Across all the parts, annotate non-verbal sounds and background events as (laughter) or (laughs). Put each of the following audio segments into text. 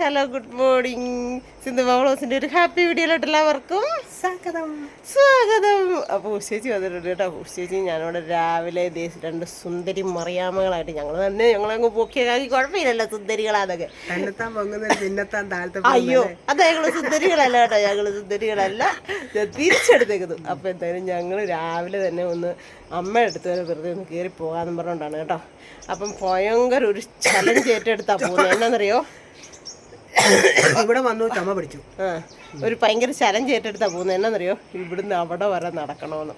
Hello good morning Sindhu മാവളോസിന്റെ ഒരു happy വീഡിയോയിലോട്ട് എല്ലാവർക്കും സ്വാഗതം. സ്വാഗതം. അപ്പോൾ ഉഷേച്ചി വന്നിട്ടുണ്ട് കേട്ടോ. ഉഷേച്ചി ഞാനിവിടെ രാവിലെ രണ്ട് സുന്ദരി മറിയാമകളായിട്ട് ഞങ്ങൾ തന്നെ ഞങ്ങളങ്ങ് പൊക്കിയതാക്കി. കുഴപ്പമില്ലല്ലോ സുന്ദരികളാന്നൊക്കെ. അയ്യോ അത് ഞങ്ങൾ സുന്ദരികളല്ല കേട്ടോ. ഞങ്ങൾ സുന്ദരികളല്ല. തിരിച്ചെടുത്തേക്കുന്നു അപ്പോൾ എന്തായാലും ഞങ്ങൾ രാവിലെ തന്നെ ഒന്ന് അമ്മ എടുത്ത് വരെ വെറുതെ ഒന്ന് കയറി പോകാന്ന് പറഞ്ഞുകൊണ്ടാണ് കേട്ടോ. അപ്പം ഭയങ്കര ഒരു ചലഞ്ച് ഏറ്റെടുത്താ പോകുന്നത് എന്നാന്നറിയോ? (coughs) ഇവിടെ വന്നു ചുമ പിടിച്ചു ഒരു ഭയങ്കര ചലഞ്ച് ഏറ്റെടുത്താ പോകുന്നത് എന്നാന്നറിയോ? ഇവിടുന്ന് അവിടെ വരെ നടക്കണമെന്ന്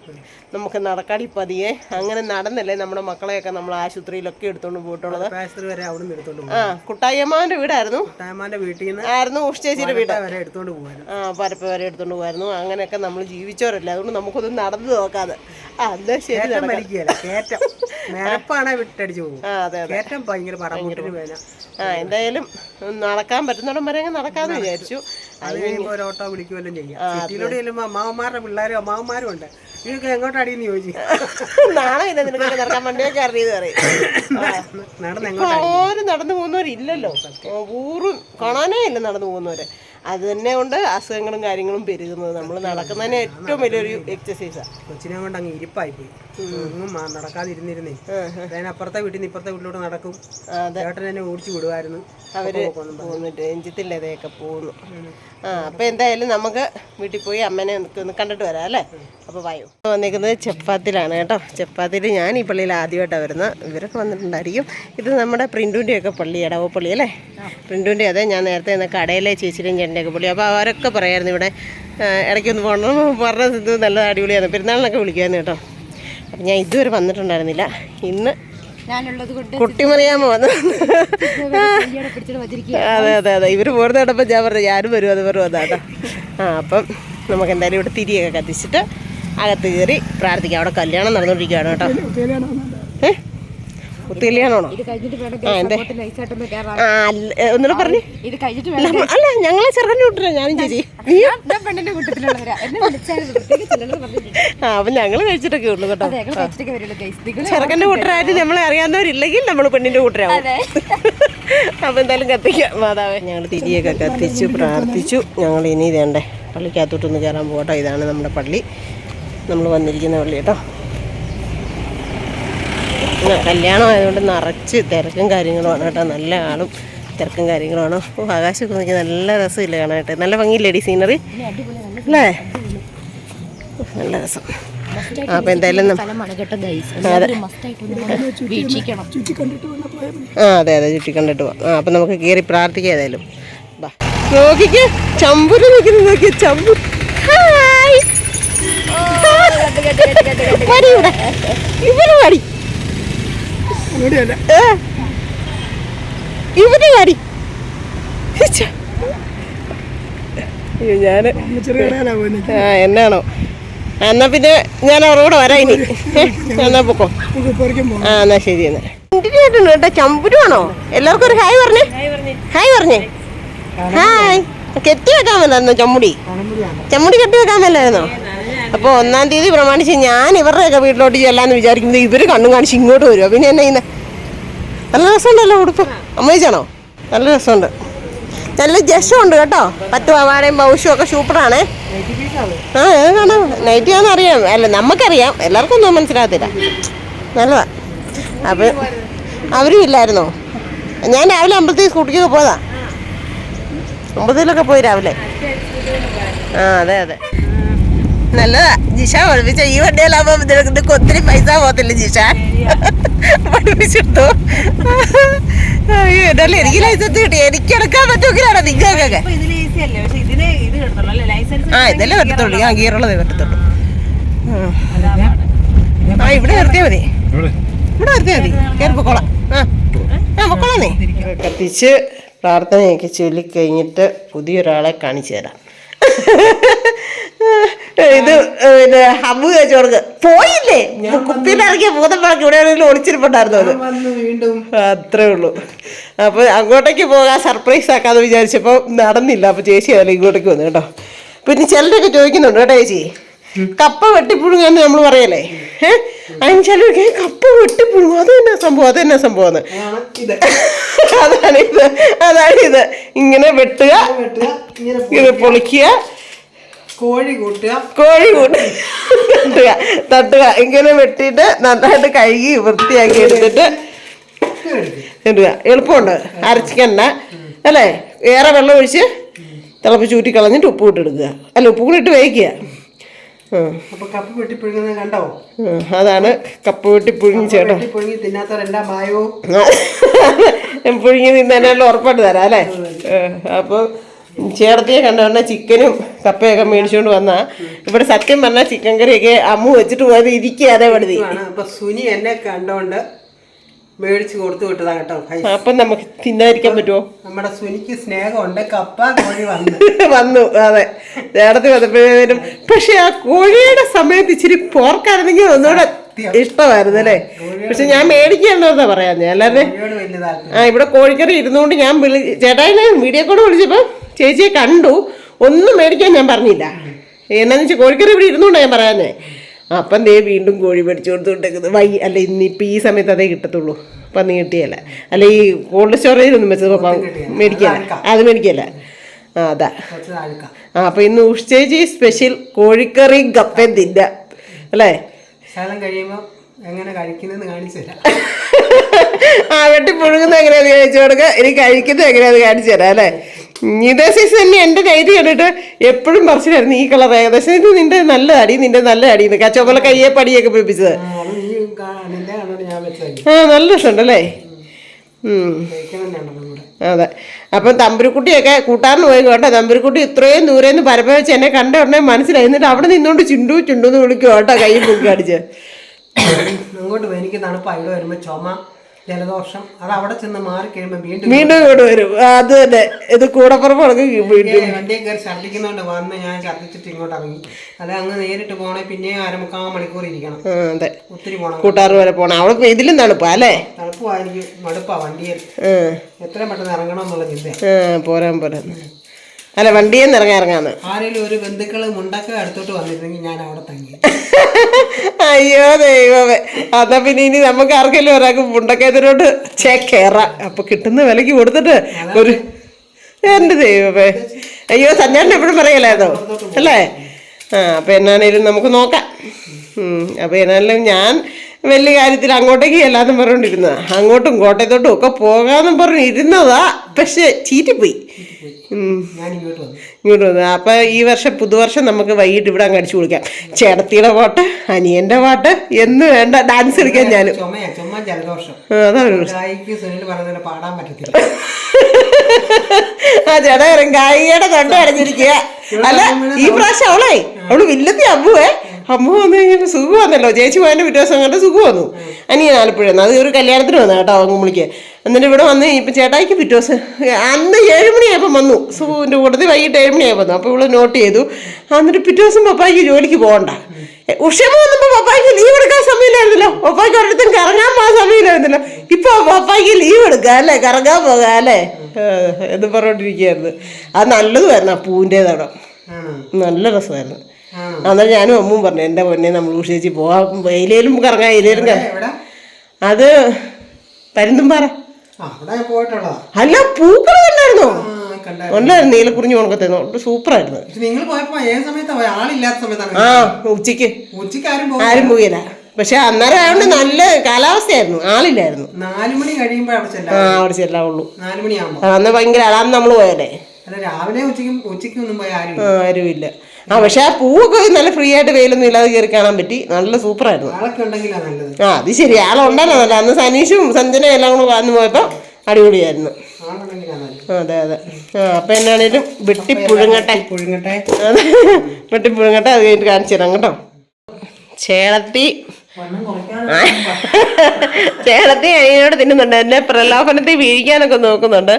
നമുക്ക് നടക്കാടി പതിയെ. അങ്ങനെ നടന്നല്ലേ നമ്മുടെ മക്കളെയൊക്കെ നമ്മൾ ആശുപത്രിയിലൊക്കെ എടുത്തോണ്ട് പോയിട്ടുള്ളത്. ആ കുട്ടായിയമ്മാന്റെ വീടായിരുന്നു. ആയിരുന്നു ഉഷേച്ചിയുടെ വീട്. ആ പരപ്പ് വരെ എടുത്തോണ്ട് പോകായിരുന്നു അങ്ങനെയൊക്കെ നമ്മൾ ജീവിച്ചവരല്ലേ. അതുകൊണ്ട് നമുക്കൊന്നും നടന്നു നോക്കാതെ. ആ എന്നാ ശരി (laughs) ആ അതെ അതെ. ആ എന്തായാലും നടക്കാൻ പറ്റുന്നിടം വരെ അങ്ങ് നടക്കാന്ന് വിചാരിച്ചു. അത് കഴിയുമ്പോൾ ഒരു ഓട്ടോ വിളിക്കുമല്ലോ ചെയ്യാം. സിറ്റിയിലൂടെ ചെല്ലുമ്പോൾ അമ്മാവന്മാരുടെ പിള്ളേരും അമ്മാവന്മാരും ഉണ്ട്. നിങ്ങൾക്ക് എങ്ങോട്ടടിയെന്ന് ചോദിച്ചു. (laughs) നാളെ ഇല്ല നിനക്കൊക്കെ നടക്കാൻ വണ്ടിയൊക്കെ അറിയത് പറയും. ആരും നടന്നു പോകുന്നവരില്ലല്ലോ. ഊറും കാണാനേ ഇല്ല നടന്നു പോകുന്നവരെ. അത് തന്നെ കൊണ്ട് അസുഖങ്ങളും കാര്യങ്ങളും പെരുകുന്നത്. നമ്മൾ നടക്കുന്നതിന് ഏറ്റവും വലിയൊരു എക്സസൈസാണ് കൊച്ചിനെ കൊണ്ട് അങ്ങ് ഇരിപ്പായി പോയി. ഒന്നും നടക്കാതിരുന്നിരുന്നേ. ഞാൻ അപ്പുറത്തെ വീട്ടിൽ നിന്ന് ഇപ്പുറത്തെ വീട്ടിലോട്ട് നടക്കും. ചേട്ടൻ എന്നെ ഓടിച്ചു വിടുമായിരുന്നു അവർ പോകുന്നുണ്ട് രഞ്ജിത്തില്ലതയൊക്കെ പോകുന്നു ആ അപ്പൊ എന്തായാലും നമുക്ക് വീട്ടിൽ പോയി അമ്മനെ ഒന്ന് കണ്ടിട്ട് വരാം അല്ലേ? അപ്പൊ വായു വന്നിരിക്കുന്നത് ചപ്പാത്തിലാണ് കേട്ടോ. ചപ്പാത്തിയിൽ ഞാൻ ഈ പള്ളിയിൽ ആദ്യമായിട്ടാണ് വരുന്നത്. ഇവരൊക്കെ വന്നിട്ടുണ്ടായിരിക്കും. ഇത് നമ്മുടെ പ്രിന്റുന്റെ ഒക്കെ പള്ളി ഇടവ പള്ളി അല്ലേ? പ്രിന്റുന്റെ അതെ ഞാൻ നേരത്തെ എന്ന കടയിലെ ചേട്ടന്റെ ഒക്കെ പള്ളി അപ്പോൾ അവരൊക്കെ പറയായിരുന്നു ഇവിടെ ഇടയ്ക്ക് ഇടയ്ക്കൊന്ന് പോകണം പറഞ്ഞ സിദ്ധു നല്ല അടിപൊളിയാണ് പെരുന്നാളിനൊക്കെ വിളിക്കുമായിരുന്നു കേട്ടോ. അപ്പം ഞാൻ ഇതുവരെ വന്നിട്ടുണ്ടായിരുന്നില്ല. ഇന്ന് ഞാനുള്ളത് കൊണ്ട് കുട്ടിമറിയാമ? (laughs) വന്നു അതെ അതെ അതെ. ഇവർ പോകുന്ന കണ്ടപ്പോൾ ഞാൻ പറഞ്ഞു ഞാനും വരും അത് വരും അതാ ആ അപ്പം നമുക്ക് എന്തായാലും ഇവിടെ തിരിയൊക്കെ കത്തിച്ചിട്ട് അകത്ത് കയറി പ്രാർത്ഥിക്കാം. അവിടെ കല്യാണം നടന്നുകൊണ്ടിരിക്കുകയാണ് കേട്ടോ. ഏ? വേണം ആ എന്തേ? ഒന്നുകൂടെ പറഞ്ഞു. ഇത് കഴിഞ്ഞിട്ട് വേണം അല്ല ഞങ്ങളെ ചെറുക്കന്റെ കൂട്ടില്ല ഞാനും ചേച്ചി പെണ്ണിന്റെ ആ അപ്പം ഞങ്ങൾ കഴിച്ചിട്ടൊക്കെ ഉള്ളു കേട്ടോ. ചെറുക്കന്റെ കൂട്ടരായിട്ട് നമ്മളെ അറിയാവുന്നവരില്ലെങ്കിൽ നമ്മൾ പെണ്ണിന്റെ കൂട്ടരാവും. (laughs) അപ്പൊ എന്തായാലും കത്തിക്കാം മാതാവേ. ഞങ്ങൾ തിരിയൊക്കെ കത്തിച്ചു പ്രാർത്ഥിച്ചു. ഞങ്ങൾ ഇനി ഇതേണ്ടേ പള്ളിക്കകത്തോട്ടൊന്ന് കയറാൻ പോകട്ടോ. ഇതാണ് നമ്മുടെ പള്ളി. നമ്മൾ വന്നിരിക്കുന്ന പള്ളി കേട്ടോ. കല്യാണം ആയതുകൊണ്ട് നിറച്ച് തിരക്കും കാര്യങ്ങളുമാണ് കേട്ടോ. നല്ല ആളും തിരക്കും കാര്യങ്ങളുമാണ്. ഓ ആകാശമൊക്കെ നോക്കി നല്ല രസമില്ല കാണാനായിട്ട്. നല്ല ഭംഗിയില്ലേടി സീനറി അല്ലേ? നല്ല രസം. അപ്പം എന്തായാലും ആ അതെ അതെ ചുറ്റി കണ്ടിട്ട് പോവാം. ആ അപ്പം നമുക്ക് കയറി പ്രാർത്ഥിക്കാം ഏതായാലും. ബാ. നോക്കിക്ക് ചമ്പുര് നോക്കി നോക്കി ചമ്പു ഹായ് ഇവിടെ. വരി. ഛെ. അയ്യോ, ഞാൻ ആ എന്നാണോ? എന്നാ പിന്നെ ഞാൻ അവരുടെ കൂടെ വരാം ഇനി. എന്നാ പൊക്കോ. ആ എന്നാ ശരി എന്നാ. കേട്ടോ ചമ്പുരുവാണോ? എല്ലാവർക്കും ഒരു ഹായ് പറഞ്ഞേ. ഹായ് പറഞ്ഞേ. ഹായ് കെട്ടി വെക്കാൻ മേലായിരുന്നോ ചമ്മുടി? ചമ്മുടി കെട്ടി വെക്കാൻ മേലായിരുന്നോ അപ്പോൾ ഒന്നാം തീയതി പ്രമാണിച്ച് ഞാൻ ഇവരുടെയൊക്കെ വീട്ടിലോട്ട് ചെല്ലാന്ന് വിചാരിക്കുന്നത് ഇവർ കണ്ണും കാണിച്ച് ഇങ്ങോട്ട് വരുമോ പിന്നെ എന്നെ ഇന്ന് നല്ല രസമുണ്ടല്ലോ ഉടുപ്പ്. അമ്മയിച്ചാണോ? നല്ല രസമുണ്ട്. നല്ല ജഷമുണ്ട് കേട്ടോ. പത്ത് പവാടയും ബൗഷും ഒക്കെ സൂപ്പറാണേ. ആ ഏത് കാണാം. നൈറ്റ് ആണെന്ന് അറിയാം. അല്ല നമുക്കറിയാം. എല്ലാവർക്കും ഒന്നും മനസ്സിലാകത്തില്ല. നല്ലതാ. അപ്പം അവരും ഇല്ലായിരുന്നോ? ഞാൻ രാവിലെ അമ്പലത്തിൽ സ്കൂട്ടിക്കൊക്കെ പോയതാ. അമ്പലത്തിലൊക്കെ പോയി രാവിലെ. ആ അതെ അതെ. നല്ലതാ. ജിഷ പഠിപ്പിച്ച ഈ വണ്ടിയിലാകുമ്പോ നിനക്ക് ഒത്തിരി പൈസ പോകത്തില്ല ജിഷ? പഠിപ്പിച്ചിട്ടോ അയ്യോ എന്നല്ലേ എനിക്ക് ലൈസൻസ് കിട്ടി. എനിക്ക് എടുക്കാൻ പറ്റൂക്കിലാണോ നിങ്ങൾക്കൊക്കെ. ആ ഇതല്ലേ പറ്റത്തുള്ളൂ. ഞാൻ ഗീറുള്ളതേ പറ്റത്തുള്ളൂ. ആ. ആ ഇവിടെ നിർത്തിയാൽ മതി. ഇവിടെ നിർത്തിയാൽ മതി. കയറി പൊക്കോളാം ആ. ആ പൊക്കോളാം നീ. കത്തിച്ച് പ്രാർത്ഥനയൊക്കെ ചൊല്ലിക്കഴിഞ്ഞിട്ട് പുതിയൊരാളെ കാണിച്ചു തരാം. ഇത് പിന്നെ ഹമ്മു ചോർക്ക് പോയില്ലേ? കുപ്പിയിലിറങ്ങിയ പറഞ്ഞു ഇവിടെ ആണെങ്കിലും ഒളിച്ചിരിപ്പുണ്ടായിരുന്നു അത്. അത്രേ ഉള്ളൂ. അപ്പൊ അങ്ങോട്ടേക്ക് പോകാൻ സർപ്രൈസ് ആക്കാന്ന് വിചാരിച്ചപ്പോ നടന്നില്ല. അപ്പൊ ചേച്ചി അതല്ല ഇങ്ങോട്ടേക്ക് വന്നു കേട്ടോ. പിന്നെ ചിലരൊക്കെ ചോദിക്കുന്നുണ്ട് കേട്ടോ ചേച്ചി. കപ്പ വെട്ടിപ്പുഴുങ്ങാന്ന് നമ്മൾ പറയല്ലേ? ഏഹ് അതിന് ചിലർക്ക് കപ്പ വെട്ടി പുഴുങ്ങും അത് തന്നെ സംഭവം? അത് തന്നെ സംഭവം? (laughs) അതാണ് ഇത്. അതാണ് ഇത്. ഇങ്ങനെ വെട്ടുക ഇങ്ങനെ പൊളിക്കുക. കോഴി കൂട്ടുക. കോഴി തട്ടുക. തട്ടുക. ഇങ്ങനെ വെട്ടിയിട്ട് നന്നായിട്ട് കഴുകി വൃത്തിയാക്കി എടുത്തിട്ട് ഇടുക. എളുപ്പമുണ്ട്. അരച്ചിക്കണ്ട അല്ലേ? ഏറെ വെള്ളം ഒഴിച്ച് തിളപ്പ് ചൂറ്റി കളഞ്ഞിട്ട് ഉപ്പ് ഇട്ടെടുക്കുക അല്ല ഉപ്പ് കൂടി ഇട്ട് വേവിക്കുക. കപ്പ് വെട്ടി പുഴുങ്ങുന്നത് കണ്ടോ? അതാണ് കപ്പ് വെട്ടി പുഴുങ്ങി ചേട്ടാ പുഴുങ്ങി തിന്നാത്തവരെല്ലാം മായോ പുഴുങ്ങി തിന്നാനുള്ള ഉറപ്പായിട്ട് തരാം അല്ലേ? അപ്പോൾ ചേട്ടത്തിയെ പറഞ്ഞാൽ ചിക്കനും കപ്പയൊക്കെ മേടിച്ചുകൊണ്ട് വന്നാ. ഇവിടെ സത്യം പറഞ്ഞാൽ ചിക്കൻ കറിയൊക്കെ അമ്മു വെച്ചിട്ട് പോയത് ഇരിക്കുക അതേ പടുതി അപ്പൊ സുനി എന്നെ കണ്ടോണ്ട് മേടിച്ച് കൊടുത്തു വിട്ടതാ കേട്ടോ. അപ്പം നമുക്ക് തിന്നാതിരിക്കാൻ പറ്റുമോ നമ്മുടെ സുനിക്ക് സ്നേഹമുണ്ട്. കപ്പ കോഴി വന്നു. (laughs) വന്നു അതെ. നേരത്തെ വന്നപ്പോഴേനും പക്ഷെ ആ കോഴിയുടെ സമയത്ത് ഇച്ചിരി പോർക്കായിരുന്നെങ്കിൽ ഒന്നുകൂടെ ഇഷ്ടമായിരുന്നു അല്ലേ പക്ഷെ ഞാൻ മേടിക്കാൻ പറയാ അല്ലാതെ കോഴിയോട് ആ ഇവിടെ കോഴിക്കറി ഇരുന്നുകൊണ്ട് ഞാൻ വിളി ചേട്ടായിനെ വീഡിയോ കോൾ വിളിച്ചപ്പോൾ ചേച്ചിയെ കണ്ടു. ഒന്നും മേടിക്കാൻ ഞാൻ പറഞ്ഞില്ല. എന്നാന്ന് വെച്ചാൽ കോഴിക്കറി ഇവിടെ ഇരുന്നുകൊണ്ടാണ് ഞാൻ പറയാഞ്ഞേ. അപ്പം ദേ വീണ്ടും കോഴി മേടിച്ചു കൊടുത്തുകൊണ്ടിരിക്കുന്നത് വൈ അല്ല ഇന്നിപ്പോൾ ഈ സമയത്ത് അതേ കിട്ടത്തുള്ളൂ. അപ്പം നീ കിട്ടിയല്ല. അല്ല ഈ കോൾഡ് സ്റ്റോറേജിലൊന്നും വെച്ചത് മേടിക്കല്ല. അത് മേടിക്കല്ല. ആ അതാ. ആ അപ്പം ഇന്ന് ഉഷേജി സ്പെഷ്യൽ കോഴിക്കറി കപ്പയും തിന്ന. അല്ലേ? ശകലം കഴിയുമ്പോൾ എങ്ങനെ കഴിക്കുന്നതെന്ന് കാണിച്ചു തരാം. ആ വെട്ടി പുഴുങ്ങുന്നത് എങ്ങനെയാന്ന് കാണിച്ചു കൊടുക്കുക ഇനി കഴിക്കുന്നത് എങ്ങനെയാന്ന് കാണിച്ചു തരാം അല്ലേ? ഇതേ സീസൺ തന്നെ എന്റെ ഡയറി കണ്ടിട്ട് എപ്പോഴും പറിച്ചിട്ടായിരുന്നു ഈ കളർ ഏകദേശം. ഇത് നിന്റെ നല്ല അടി നിന്റെ നല്ല അടി എന്ന്. ആ ചുമല കയ്യെ പടിയൊക്കെ പിടിപ്പിച്ചത്. ആ നല്ല രസമുണ്ടല്ലേ അതെ. അപ്പം തമ്പുരുക്കുട്ടിയൊക്കെ കൂട്ടാറിന് പോയി കേട്ടോ. തമ്പുരുക്കുട്ടി ഇത്രയും ദൂരെ നിന്ന് പരപ്പ വെച്ച് എന്നെ കണ്ട ഉടനെ മനസ്സിലായി. എന്നിട്ട് അവിടെ നിന്നുകൊണ്ട് ചുണ്ടു ചുണ്ടു എന്ന് വിളിക്കും കേട്ടോ കൈ പൊക്കി അടിച്ച്. അങ്ങോട്ട് പോയി. എനിക്ക് തണുപ്പാ ഇവിടെ വരുമ്പോ ചുമ ജലദോഷം അത് അവിടെ ചെന്ന് മാറി കഴിയുമ്പോൾ വീണ്ടും വീണ്ടും ഇങ്ങോട്ട് വരും. അത് തന്നെ. ഇത് കൂടപ്പുറപ്പൊക്കെ വീണ്ടും വണ്ടിയും കയറി ഛർദ്ദിക്കുന്നതുകൊണ്ട് വന്ന് ഞാൻ ഛർദ്ദിച്ചിട്ട് ഇങ്ങോട്ട് ഇറങ്ങി. അല്ല അങ്ങ് നേരിട്ട് പോണേ പിന്നെയും അരമുക്കാൽ മണിക്കൂർ ഇരിക്കണം. അതെ. ഒത്തിരി പോണം. കൂട്ടാറ് വരെ പോണം. അവിടെ ഇതിലും തണുപ്പാ അല്ലേ? തണുപ്പായിരിക്കും മടുപ്പാ വണ്ടിയിൽ. എത്രയും പെട്ടെന്ന് ഇറങ്ങണം എന്നുള്ള ചിന്ത പോരാൻ പോരാൻ. അല്ല വണ്ടിയിൽ നിന്ന് ഇറങ്ങാൻ ഇറങ്ങാന്ന്. ആരെങ്കിലും ഒരു ബന്ധുക്കൾ മുണ്ടൊക്കെ അടുത്തോട്ട് വന്നിരുന്നെങ്കിൽ ഞാൻ അവിടെ തങ്ങി. അയ്യോ ദൈവമേ. അതാ പിന്നെ ഇനി നമുക്ക് ആർക്കെങ്കിലും ഒരാൾക്ക് മുണ്ടക്കേതിനോട് ചേ കയറാം അപ്പൊ കിട്ടുന്ന വിലക്ക് കൊടുത്തിട്ട് ഒരു എന്റെ ദൈവമേ. അയ്യോ സഞ്ചാരൻ എപ്പോഴും പറയലായിരുന്നോ? അല്ലേ? ആ അപ്പൊ എന്നാണേലും നമുക്ക് നോക്കാം. അപ്പോൾ അപ്പൊ എന്നാലും ഞാൻ വലിയ കാര്യത്തിൽ അങ്ങോട്ടേക്ക് ചെല്ലാന്നും പറഞ്ഞോണ്ടിരുന്നതാ അങ്ങോട്ടും കോട്ടയത്തോട്ടും ഒക്കെ പോകാന്നും പറഞ്ഞു ഇരുന്നതാ. പക്ഷെ ചീറ്റിപ്പോയി. ഞാൻ ഇങ്ങോട്ട് വന്നു. അപ്പൊ ഈ വർഷം പുതുവർഷം നമുക്ക് വൈകിട്ട് ഇവിടെ അങ്ങ് അടിച്ചു കുളിക്കാം ചേട്ടത്തിയുടെ പാട്ട് അനിയന്റെ പാട്ട് എന്ന് വേണ്ട ഡാൻസ് കളിക്കാൻ ഞാനും. ജലദോഷം. ആ, ചേട്ടാ ഗായികയുടെ തൊണ്ട അടഞ്ഞിരിക്കുക അല്ല ഈ പ്രാവശ്യം അവളെ അവൾ വില്ലത്തി അമ്മുവേ അമ്മു വന്നു കഴിഞ്ഞപ്പോ സുഖം വന്നല്ലോ ചേച്ചി പോയതിന്റെ പിറ്റേ ദിവസം കണ്ട് സുഖം വന്നു അനിയൻ ആലപ്പുഴ അത് ഒരു കല്യാണത്തിന് വന്നു കേട്ടോ അങ്ങുമ്പളിക്ക് എന്നിട്ട് ഇവിടെ വന്ന് ഇപ്പൊ ചേട്ടായിക്ക് പിറ്റേ ദിവസം അന്ന് ഏഴുമണിയായപ്പം വന്നു. സുഖന്റെ കൂട്ടത്തിൽ വൈകിട്ട് ഏഴുമണിയായി വന്നു. അപ്പോൾ ഇവൾ നോട്ട് ചെയ്തു. എന്നിട്ട് പിറ്റേ ദിവസം പപ്പായ്ക്ക് ജോലിക്ക് പോകണ്ട. ഉഷമ വന്നപ്പോൾ പപ്പായ്ക്ക് ലീവ് എടുക്കാൻ സമയമില്ലായിരുന്നല്ലോ. പപ്പായ്ക്ക് ഒരിടത്തും കറങ്ങാൻ പോകാൻ സമയമില്ലായിരുന്നല്ലോ. ഇപ്പൊ പപ്പായ്ക്ക് ലീവ് എടുക്കാം അല്ലേ? കറങ്ങാൻ പോകാം അല്ലേ? എന്ന് പറഞ്ഞോണ്ടിരിക്കുകയായിരുന്നു. അത് നല്ലതുമായിരുന്നു ആ പൂവിന്റെതവിടെ നല്ല രസമായിരുന്നു. അന്നേരം ഞാനും അമ്മും പറഞ്ഞു എന്റെ പൊന്നെ നമ്മൾ ഉഷേച്ചി പോവാം. വെയിലേലും കറങ്ങാം എയിലേലും കറങ്ങാം അത് പരുന്തുംപാറ അല്ല പൂക്കൾ കണ്ടായിരുന്നോ? ഉണ്ടായിരുന്നു നീലക്കുറിഞ്ഞു ഉണക്കത്തേന്നു സൂപ്പർ ആയിരുന്നു ആ ഉച്ചയ്ക്ക് ആരും പോയില്ല പക്ഷെ അന്നേരം ആയതുകൊണ്ട് നല്ല കാലാവസ്ഥയായിരുന്നു ആളില്ലായിരുന്നു. മണി കഴിയുമ്പോ അവിടെ ചെല്ലാം ആ അവിടെ ചെല്ലാവുള്ളൂ അന്ന് ഭയങ്കര അതാണ് നമ്മൾ പോയല്ലേ? അല്ല രാവിലെ ഉച്ചയ്ക്കും ഉച്ചയ്ക്കൊന്നും പോയ ആരും ആരുമില്ല. ആ പക്ഷെ ആ പൂവൊക്കെ നല്ല ഫ്രീ ആയിട്ട് വെയിലൊന്നും ഇല്ലാതെ കയറി കാണാൻ പറ്റി. നല്ല സൂപ്പറായിരുന്നു. ആ അത് ശരി. ആളുണ്ടല്ലോ നല്ല അന്ന് സനീഷും സഞ്ജന എല്ലാം കൂടെ വന്നു പോയപ്പോൾ അടിപൊളിയായിരുന്നു. അതെ അതെ. ആ അപ്പം എന്നാണേലും വെട്ടി പുഴുങ്ങട്ടെ. പുഴുങ്ങട്ടെ. അതെ. വെട്ടി പുഴുങ്ങട്ടെ. അത് കഴിഞ്ഞിട്ട് കാണിച്ചു തരാം കേട്ടോ. ചേളത്തി. ചേളത്തി അനിയനോട് തിന്നുന്നുണ്ട്. എന്നെ പ്രലോഭനത്തിൽ വീഴിക്കാനൊക്കെ നോക്കുന്നുണ്ട്.